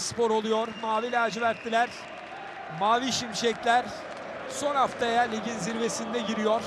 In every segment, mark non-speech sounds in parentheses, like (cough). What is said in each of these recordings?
Spor oluyor. Mavi lacivertliler, mavi şimşekler son haftaya ligin zirvesinde giriyor.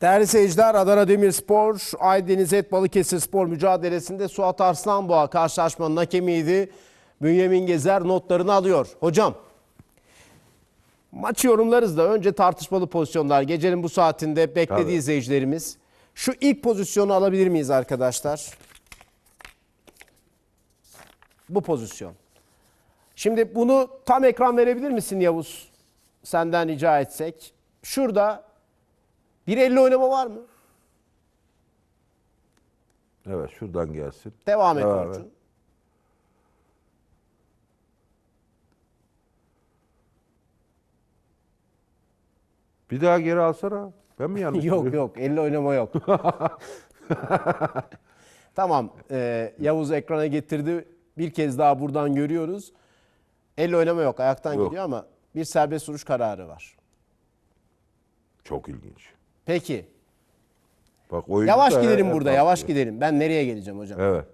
Değerli seyirciler Adana Demirspor, Aydeniz Et Balıkesir Spor mücadelesinde Suat Arslanboğa karşılaşmanın hakemiydi. Bünyamin Gezer notlarını alıyor. Hocam maçı yorumlarız da önce tartışmalı pozisyonlar. Gecenin bu saatinde beklediği Tabii. izleyicilerimiz. Şu ilk pozisyonu alabilir miyiz arkadaşlar? Bu pozisyon. Şimdi bunu tam ekran verebilir misin Yavuz? Senden rica etsek. Şurada bir elle oynama var mı? Evet şuradan gelsin. Devam et Devam Orçun. Bir daha geri alsana. Ben mi yanlış (laughs) Yok biliyorum? yok elle oynama yok. (laughs) tamam e, Yavuz ekrana getirdi. Bir kez daha buradan görüyoruz. Elle oynama yok ayaktan Yok. gidiyor ama bir serbest vuruş kararı var. Çok ilginç. Peki Bak oyuncu yavaş da gidelim hep burada yavaş atlıyor. gidelim. Ben nereye geleceğim hocam? Evet.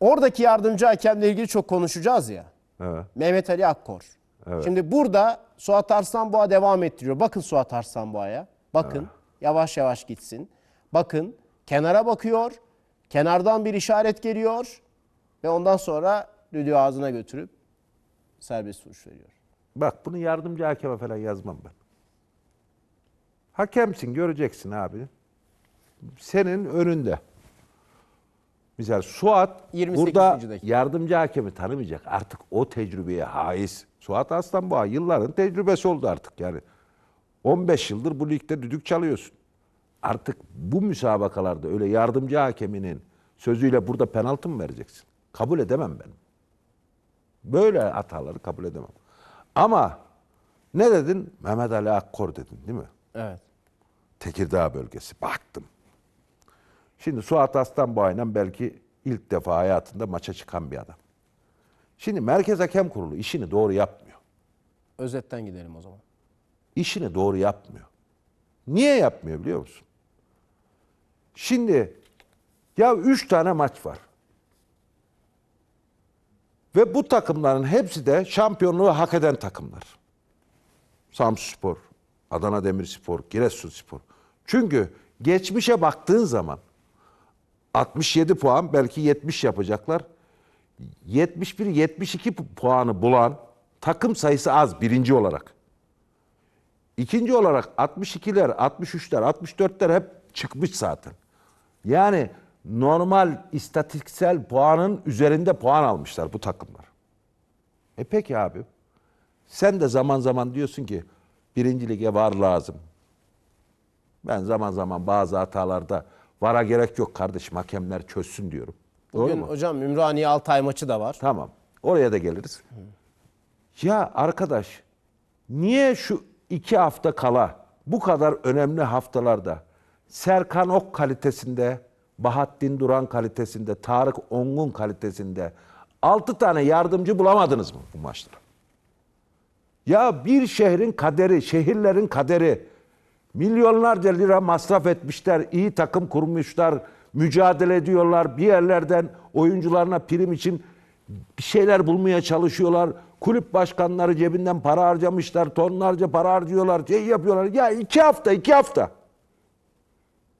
Oradaki yardımcı hakemle ilgili çok konuşacağız ya. Evet. Mehmet Ali Akkor. Şimdi burada Suat Arslanboğa devam ettiriyor. Bakın Suat Arslanboğa'ya. Bakın yavaş yavaş gitsin. Bakın kenara bakıyor. Kenardan bir işaret geliyor. Ve ondan sonra düdüğü ağzına götürüp serbest vuruş veriyor. Bak bunu yardımcı hakeme falan yazmam ben. Hakemsin göreceksin abi. Senin önünde. Mesela Suat 28. burada dakika. yardımcı hakemi tanımayacak. Artık o tecrübeye haiz. Suat Aslanboğa yılların tecrübesi oldu artık yani. 15 yıldır bu ligde düdük çalıyorsun. Artık bu müsabakalarda öyle yardımcı hakeminin sözüyle burada penaltı mı vereceksin? Kabul edemem ben. Böyle hataları kabul edemem. Ama ne dedin? Mehmet Ali Akkor dedin değil mi? Evet. Tekirdağ bölgesi. Baktım. Şimdi Suat Aslanboğa'yla belki ilk defa hayatında maça çıkan bir adam. Şimdi Merkez Hakem Kurulu işini doğru yapmıyor. Özetten gidelim o zaman. İşini doğru yapmıyor. Niye yapmıyor biliyor musun? Şimdi ya üç tane maç var. Ve bu takımların hepsi de şampiyonluğu hak eden takımlar. Samsunspor, Adana Demirspor, Giresunspor. Çünkü geçmişe baktığın zaman 67 puan belki 70 yapacaklar. 71-72 puanı bulan takım sayısı az birinci olarak. İkinci olarak 62'ler, 63'ler, 64'ler hep çıkmış zaten. Yani normal istatistiksel puanın üzerinde puan almışlar bu takımlar. E peki abi. Sen de zaman zaman diyorsun ki birinci lige var lazım. Ben zaman zaman bazı hatalarda vara gerek yok kardeşim hakemler çözsün diyorum. Doğru Bugün mu? hocam Ümraniye Altay maçı da var. Tamam. Oraya da geliriz. Ya arkadaş niye şu iki hafta kala bu kadar önemli haftalarda Serkan Ok kalitesinde, Bahattin Duran kalitesinde, Tarık Ongun kalitesinde altı tane yardımcı bulamadınız mı bu maçta? Ya bir şehrin kaderi, şehirlerin kaderi milyonlarca lira masraf etmişler, iyi takım kurmuşlar, mücadele ediyorlar. Bir yerlerden oyuncularına prim için bir şeyler bulmaya çalışıyorlar. Kulüp başkanları cebinden para harcamışlar, tonlarca para harcıyorlar, şey yapıyorlar. Ya iki hafta, iki hafta.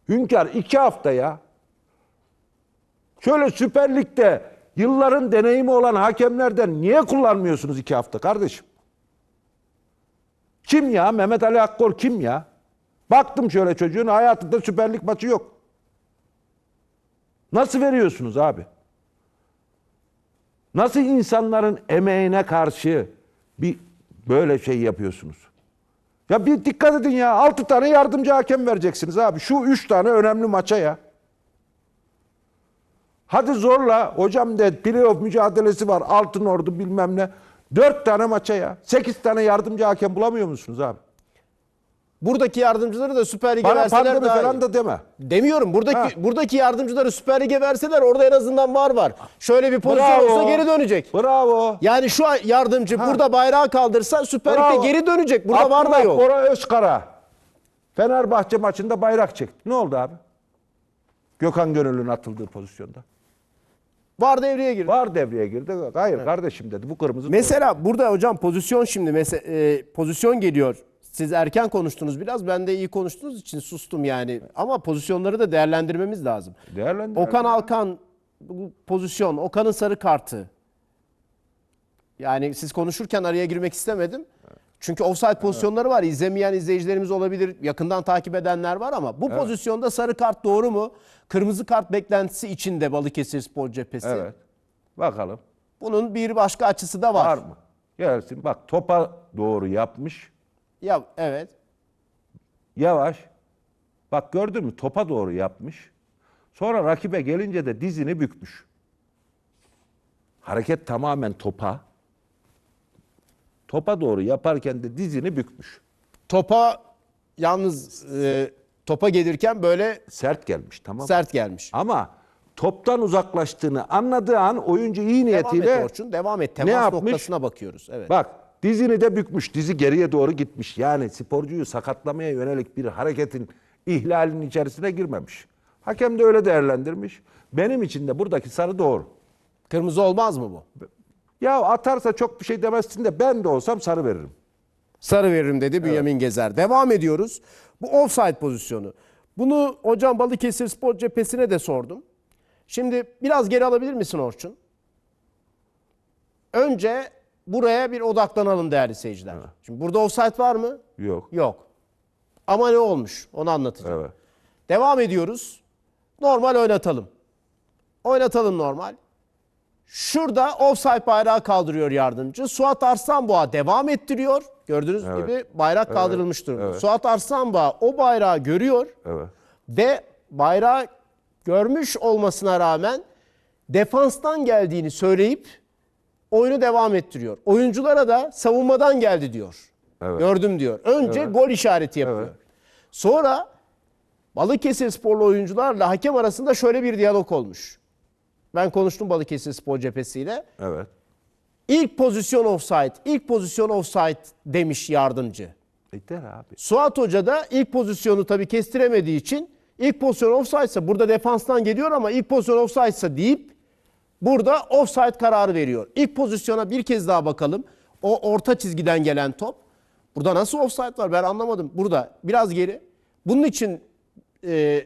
Hünkar iki hafta ya. Şöyle Süper Lig'de yılların deneyimi olan hakemlerden niye kullanmıyorsunuz iki hafta kardeşim? Kim ya? Mehmet Ali Akkor kim ya? Baktım şöyle çocuğun hayatında Süper Lig maçı yok. Nasıl veriyorsunuz abi? Nasıl insanların emeğine karşı bir böyle şey yapıyorsunuz? Ya bir dikkat edin ya. Altı tane yardımcı hakem vereceksiniz abi. Şu üç tane önemli maça ya. Hadi zorla. Hocam de playoff mücadelesi var. Altın ordu bilmem ne. Dört tane maça ya. Sekiz tane yardımcı hakem bulamıyor musunuz abi? Buradaki yardımcıları da Süper Lig'e Bana verseler pandemi daha iyi. falan da deme. Demiyorum. Buradaki Ha. buradaki yardımcıları Süper Lig'e verseler orada en azından var var. Şöyle bir pozisyon Bravo. olsa geri dönecek. Bravo. Yani şu an yardımcı burada bayrağı kaldırsa Süper Lig'de Bravo. geri dönecek. Burada var da Abdullah yok. Bora Özkara. Fenerbahçe maçında bayrak çekti. Ne oldu abi? Gökhan Gönül'ün atıldığı pozisyonda. Var devreye girdi. Var devreye girdi. Hayır kardeşim dedi bu kırmızı. Mesela burada hocam pozisyon şimdi mese- e, pozisyon geliyor. Siz erken konuştunuz biraz. Ben de iyi konuştuğunuz için sustum yani. Ama pozisyonları da değerlendirmemiz lazım. Değerlendir. Okan Alkan bu pozisyon, Okan'ın sarı kartı. Yani siz konuşurken araya girmek istemedim. Çünkü offside pozisyonları var. İzlemeyen izleyicilerimiz olabilir. Yakından takip edenler var ama bu pozisyonda sarı kart doğru mu? Kırmızı kart beklentisi içinde Balıkesir Spor cephesi. Evet. Bakalım. Bunun bir başka açısı da var. Var mı? Gelsin. Bak topa doğru yapmış. Ya evet. Yavaş. Bak gördün mü? Topa doğru yapmış. Sonra rakibe gelince de dizini bükmüş. Hareket tamamen topa. Topa doğru yaparken de dizini bükmüş. Topa yalnız e, topa gelirken böyle Sert gelmiş tamam sert gelmiş. Ama toptan uzaklaştığını anladığı an oyuncu iyi Devam niyetiyle et Orçun, devam et. Temas ne yapmış? noktasına bakıyoruz. Evet. Bak dizini de bükmüş. Dizi geriye doğru gitmiş. Yani sporcuyu sakatlamaya yönelik bir hareketin ihlalinin içerisine girmemiş. Hakem de öyle değerlendirmiş. Benim için de buradaki sarı doğru. Kırmızı olmaz mı bu? Ya atarsa çok bir şey demezsin de ben de olsam sarı veririm. Sarı veririm dedi Bünyamin Gezer. Devam ediyoruz. Bu offside pozisyonu. Bunu hocam Balıkesir Spor cephesine de sordum. Şimdi biraz geri alabilir misin Orçun? Önce buraya bir odaklanalım değerli seyirciler. Şimdi burada offside var mı? Yok. Yok. Ama ne olmuş? Onu anlatacağım. Evet. Devam ediyoruz. Normal oynatalım. Oynatalım normal. Şurada offside bayrağı kaldırıyor yardımcı. Suat Arslanboğa devam ettiriyor. Gördüğünüz Evet. gibi bayrak kaldırılmış durumda. evet. Suat Arslanboğa o bayrağı görüyor Evet. ve bayrağı görmüş olmasına rağmen defanstan geldiğini söyleyip oyunu devam ettiriyor. Oyunculara da savunmadan geldi diyor. Evet. Gördüm diyor. Önce gol işareti yapıyor. Evet. Sonra Balıkesir sporlu oyuncularla hakem arasında şöyle bir diyalog olmuş. Ben konuştum Balıkesir spor cephesiyle. Evet. İlk pozisyon offside, ilk pozisyon offside demiş yardımcı. E der abi. Suat Hoca da ilk pozisyonu tabii kestiremediği için ilk pozisyon offside ise burada defanstan geliyor ama ilk pozisyon offside ise deyip burada offside kararı veriyor. İlk pozisyona bir kez daha bakalım. O orta çizgiden gelen top. Burada nasıl offside var ben anlamadım. Burada biraz geri. Bunun için e,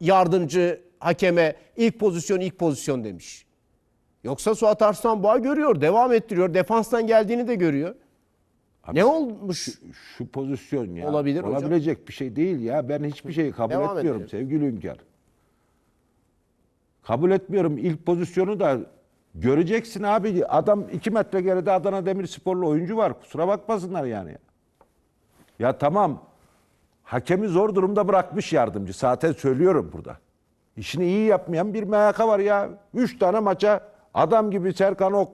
yardımcı hakeme ilk pozisyon ilk pozisyon demiş. Yoksa Suat Arslanboğa görüyor, devam ettiriyor. Defanstan geldiğini de görüyor. ne olmuş? Şu pozisyon ya. Olabilir hocam. Olabilecek bir şey değil ya. Ben hiçbir şeyi kabul Devam etmiyorum edelim. sevgili Hünkar. Kabul etmiyorum. İlk pozisyonu da göreceksin abi. Adam iki metre geride Adana Demirsporlu oyuncu var. Kusura bakmasınlar yani. Ya tamam. Hakemi zor durumda bırakmış yardımcı. Zaten söylüyorum burada. İşini iyi yapmayan bir MHK var ya. Üç tane maça adam gibi Serkan Ok,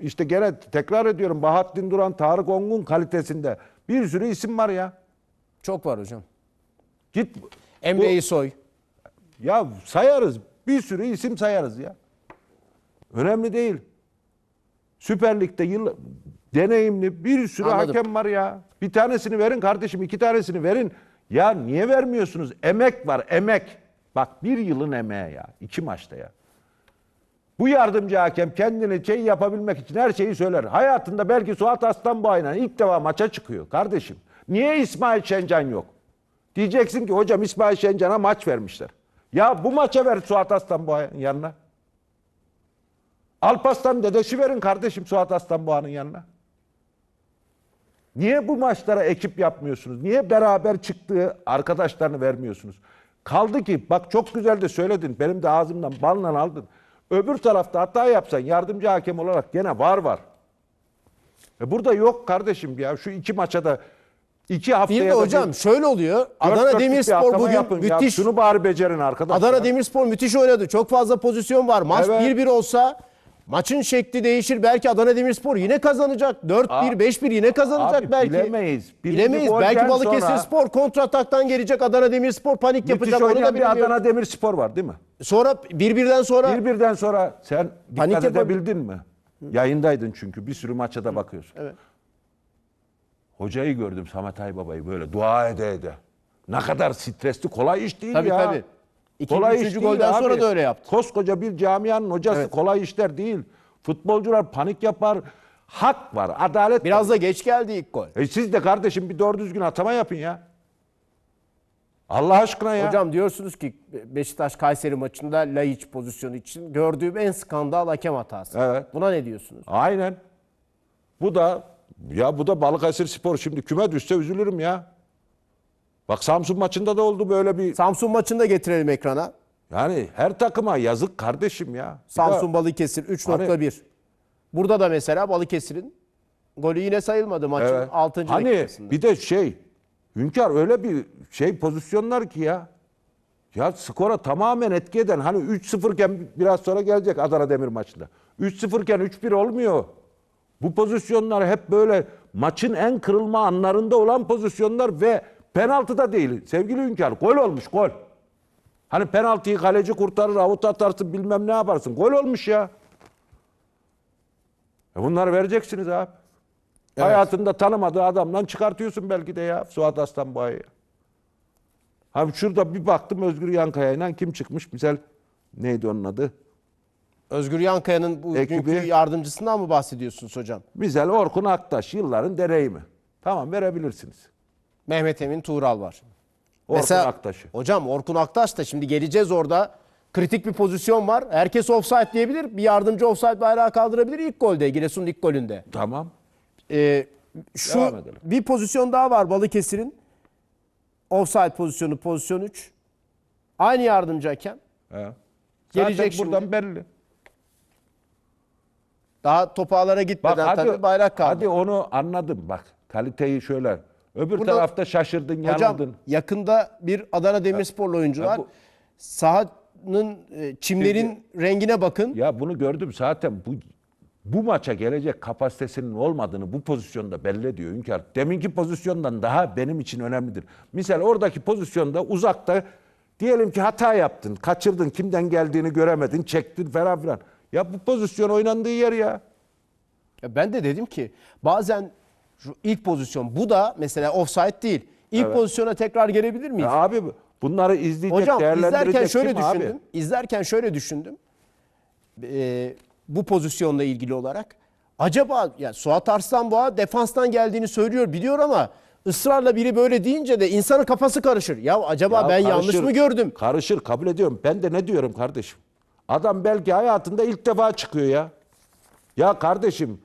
işte gene tekrar ediyorum Bahattin Duran, Tarık Ongun kalitesinde bir sürü isim var ya. Çok var hocam. Git Emre'yi soy. ya sayarız. Bir sürü isim sayarız ya. Önemli değil. Süper Lig'de yıl deneyimli bir sürü Anladım. hakem var ya. Bir tanesini verin kardeşim, iki tanesini verin. Ya niye vermiyorsunuz? Emek var, emek. Bak bir yılın emeği ya. iki maçta ya. Bu yardımcı hakem kendini şey yapabilmek için her şeyi söyler. Hayatında belki Suat Aslanboğa'yla ilk defa maça çıkıyor kardeşim. Niye İsmail Şencan yok? Diyeceksin ki hocam İsmail Şencan'a maç vermişler. Ya bu maça ver Suat Aslanboğa'nın yanına. Alpaslan Dedeş'i verin kardeşim Suat Aslanboğa'nın yanına. Niye bu maçlara ekip yapmıyorsunuz? Niye beraber çıktığı arkadaşlarını vermiyorsunuz? Kaldı ki bak çok güzel de söyledin. Benim de ağzımdan balla aldın. Öbür tarafta hata yapsan yardımcı hakem olarak gene var var. E burada yok kardeşim ya. Şu iki maça da iki haftaya Bir de hocam şöyle oluyor. Adana bir Demirspor bugün yapın ya. müthiş. Şunu bari becerin arkadaşlar. Adana Demirspor müthiş oynadı. Çok fazla pozisyon var. Maç Evet. 1-1 olsa maçın şekli değişir. Belki Adana Demirspor yine kazanacak. 4-1, 5-1 yine kazanacak Abi belki. bilemeyiz. Birinci Bilemeyiz. Belki Balıkesir sonra- Spor kontrataktan gelecek. Adana Demirspor panik Müthiş yapacak. Onu da bir. Adana Demirspor var değil mi? Sonra 1-1'den sonra Bir birden sonra sen Panik dikkat yapabil- edebildin mi? Yayındaydın çünkü bir sürü maça da bakıyorsun. Evet. Hocayı gördüm Samet Aybaba'yı böyle dua ede ede. Ne kadar stresli kolay iş değil tabii ya. tabii. İkinci, Kolay iş üçüncü değil golden abi. sonra da öyle yaptı. Koskoca bir camianın hocası Evet. kolay işler değil. Futbolcular panik yapar. Hak var, adalet Biraz var. da geç geldi ilk gol. E siz de kardeşim bir doğru düzgün atama yapın ya. Allah aşkına ya. Hocam diyorsunuz ki Beşiktaş Kayseri maçında Laiç pozisyonu için gördüğüm en skandal hakem hatası. Evet. Buna ne diyorsunuz? Aynen. Bu da ya bu da Balıkesir Spor şimdi küme düşse üzülürüm ya. Bak Samsun maçında da oldu böyle bir Samsun maçını da getirelim ekrana. yani her takıma yazık kardeşim ya. Bir Samsun de- Balıkesir 3.1. Burada da mesela Balıkesir'in golü yine sayılmadı maçın Evet. 6. Hani dakikasında. bir de şey Hünkar öyle bir şey pozisyonlar ki ya. Ya skora tamamen etki eden hani 3-0 iken biraz sonra gelecek Adana Demir maçında. 3-0 iken 3-1 olmuyor. Bu pozisyonlar hep böyle maçın en kırılma anlarında olan pozisyonlar ve penaltı da değil. Sevgili Hünkar gol olmuş gol. Hani penaltıyı kaleci kurtarır, avuta atarsın bilmem ne yaparsın. Gol olmuş ya. E bunları vereceksiniz abi. Hayatında tanımadığı adamdan çıkartıyorsun belki de ya Suat Aslanboğa'yı. Abi şurada bir baktım Özgür Yankaya'yla kim çıkmış? Misal neydi onun adı? Özgür Yankaya'nın bu Ekibi- günkü yardımcısından mı bahsediyorsunuz hocam? Misal Orkun Aktaş yılların deneyimi. Tamam verebilirsiniz. Mehmet Emin Tuğral var. Orkun Aktaş'ı. Hocam Orkun Aktaş da şimdi geleceğiz orada. Kritik bir pozisyon var. Herkes offside diyebilir. Bir yardımcı offside bayrağı kaldırabilir ilk golde. Giresun'un ilk golünde. Tamam. Ee, şu bir pozisyon daha var Balıkesir'in. Offside pozisyonu pozisyon 3. Aynı yardımcı hakem. He. Gelecek Zaten şimdi. buradan belli. Daha topağlara Bak gitmeden hadi, tabii bayrak kaldı. hadi onu anladım bak. Kaliteyi şöyle. Öbür Burada- tarafta şaşırdın, Hocam yanıldın. yakında bir Adana Demirsporlu oyuncu var. bu- Sahanın e, çimlerin rengine bakın. Ya bunu gördüm zaten bu bu maça gelecek kapasitesinin olmadığını bu pozisyonda belli ediyor Hünkar. Deminki pozisyondan daha benim için önemlidir. Misal oradaki pozisyonda uzakta diyelim ki hata yaptın, kaçırdın, kimden geldiğini göremedin, çektin falan filan. Ya bu pozisyon oynandığı yer ya. Ya ben de dedim ki bazen şu ilk pozisyon bu da mesela offside değil. İlk pozisyona tekrar gelebilir miyiz? Ya abi bunları izleyecek, Hocam değerlendirecek izlerken şöyle kim abi? düşündüm. İzlerken şöyle düşündüm. Ee, bu pozisyonla ilgili olarak. Acaba ya Suat Arslanboğa defanstan geldiğini söylüyor biliyor ama ısrarla biri böyle deyince de insanın kafası karışır. Ya acaba Ya ben yanlış karışır, mı gördüm? Karışır kabul ediyorum. Ben de ne diyorum kardeşim? Adam belki hayatında ilk defa çıkıyor ya. Ya kardeşim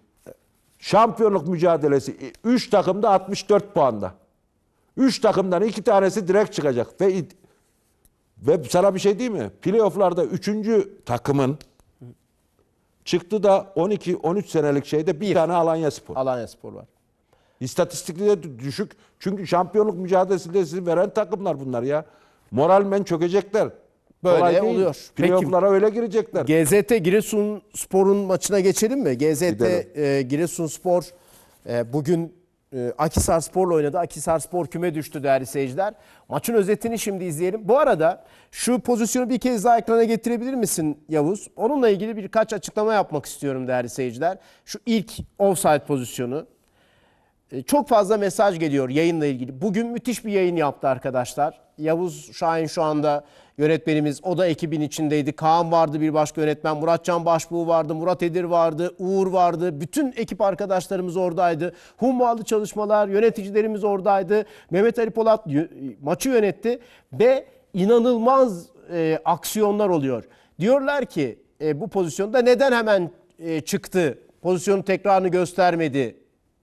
şampiyonluk mücadelesi 3 takımda 64 puanda. 3 takımdan 2 tanesi direkt çıkacak ve ve sana bir şey değil mi? Playoff'larda 3. takımın çıktı da 12 13 senelik şeyde bir, tane Alanya Spor. Alanya Spor var. İstatistikli de düşük. Çünkü şampiyonluk mücadelesi veren takımlar bunlar ya. Moralmen çökecekler. Böyle Kolay değil. oluyor. Peki. Playoff'lara öyle girecekler. GZT Giresunspor'un maçına geçelim mi? GZT e, Giresunspor e, bugün e, Akhisarspor'la oynadı. Akhisarspor küme düştü değerli seyirciler. Maçın özetini şimdi izleyelim. Bu arada şu pozisyonu bir kez daha ekrana getirebilir misin Yavuz? Onunla ilgili birkaç açıklama yapmak istiyorum değerli seyirciler. Şu ilk offside pozisyonu. E, Çok fazla mesaj geliyor yayınla ilgili. Bugün müthiş bir yayın yaptı arkadaşlar. Yavuz Şahin şu anda yönetmenimiz. O da ekibin içindeydi. Kaan vardı bir başka yönetmen. Muratcan Başbuğ vardı. Murat Edir vardı. Uğur vardı. Bütün ekip arkadaşlarımız oradaydı. Hummalı çalışmalar, yöneticilerimiz oradaydı. Mehmet Ali Polat maçı yönetti. Ve inanılmaz e, aksiyonlar oluyor. Diyorlar ki e, bu pozisyonda neden hemen e, çıktı? Pozisyonun tekrarını göstermedi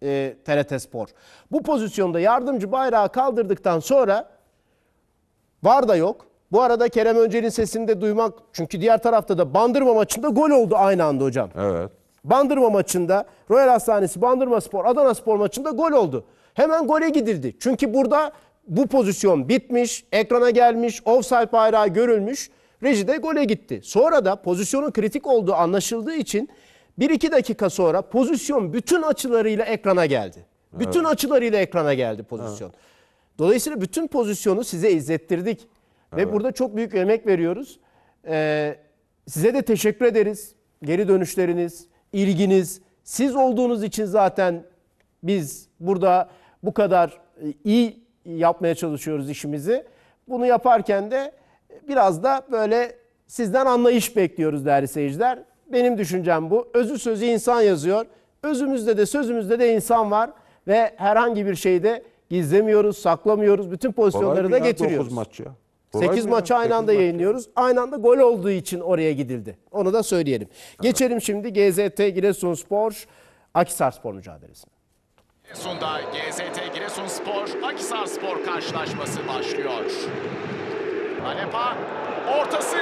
e, TRT Spor. Bu pozisyonda yardımcı bayrağı kaldırdıktan sonra var da yok. Bu arada Kerem Öncel'in sesini de duymak çünkü diğer tarafta da Bandırma maçında gol oldu aynı anda hocam. Evet. Bandırma maçında Royal Hastanesi Bandırma Spor Adana Spor maçında gol oldu. Hemen gole gidildi. Çünkü burada bu pozisyon bitmiş, ekrana gelmiş, offside bayrağı görülmüş. Rejide gole gitti. Sonra da pozisyonun kritik olduğu anlaşıldığı için 1-2 dakika sonra pozisyon bütün açılarıyla ekrana geldi. Bütün açılarıyla ekrana geldi pozisyon. Dolayısıyla bütün pozisyonu size izlettirdik. Ve burada çok büyük emek veriyoruz. Ee, size de teşekkür ederiz. Geri dönüşleriniz, ilginiz, siz olduğunuz için zaten biz burada bu kadar e, iyi yapmaya çalışıyoruz işimizi. Bunu yaparken de biraz da böyle sizden anlayış bekliyoruz değerli seyirciler. Benim düşüncem bu. Özü sözü insan yazıyor. Özümüzde de sözümüzde de insan var ve herhangi bir şeyde gizlemiyoruz, saklamıyoruz. Bütün pozisyonları da getiriyoruz. Dokuz maç ya. Kolay 8 mı ya? maçı aynı anda maç. yayınlıyoruz. Aynı anda gol olduğu için oraya gidildi. Onu da söyleyelim. Geçelim şimdi GZT Giresunspor Akhisarspor mücadelesine. Giresun'da GZT Giresunspor Akhisar Spor karşılaşması başlıyor. Alepa ortası